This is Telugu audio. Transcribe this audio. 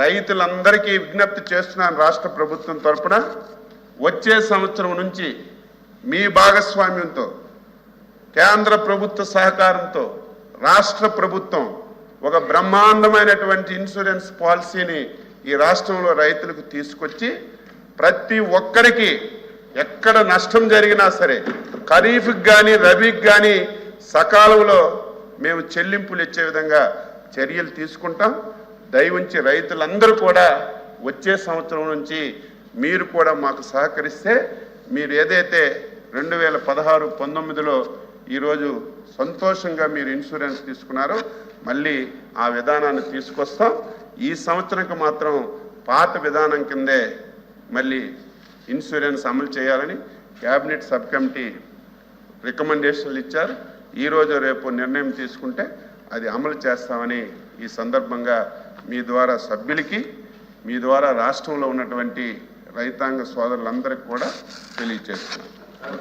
రైతులందరికీ విజ్ఞప్తి చేస్తున్నాను రాష్ట్ర ప్రభుత్వం తరపున వచ్చే సంవత్సరం నుంచి మీ భాగస్వామ్యంతో కేంద్ర ప్రభుత్వ సహకారంతో రాష్ట్ర ప్రభుత్వం ఒక బ్రహ్మాండమైనటువంటి ఇన్సూరెన్స్ పాలసీని ఈ రాష్ట్రంలో రైతులకు తీసుకొచ్చి ప్రతి ఒక్కరికి ఎక్కడ నష్టం జరిగినా సరే ఖరీఫ్కి కానీ రబీకి కానీ సకాలంలో మేము చెల్లింపులు ఇచ్చే విధంగా చర్యలు తీసుకుంటాం. దయవుంచి రైతులందరూ కూడా వచ్చే సంవత్సరం నుంచి మీరు కూడా మాకు సహకరిస్తే మీరు ఏదైతే రెండు వేల పదహారు పంతొమ్మిదిలో ఈరోజు సంతోషంగా మీరు ఇన్సూరెన్స్ తీసుకున్నారో మళ్ళీ ఆ విధానాన్ని తీసుకొస్తాం. ఈ సంవత్సరంకి మాత్రం పాత విధానం కిందే మళ్ళీ ఇన్సూరెన్స్ అమలు చేయాలని క్యాబినెట్ సబ్ కమిటీ రికమెండేషన్లు ఇచ్చారు. ఈరోజు రేపు నిర్ణయం తీసుకుంటే అది అమలు చేస్తామని ఈ సందర్భంగా మీ ద్వారా సభ్యులకి మీ ద్వారా రాష్ట్రంలో ఉన్నటువంటి రైతాంగ సోదరులందరికీ కూడా తెలియచేస్తున్నాను.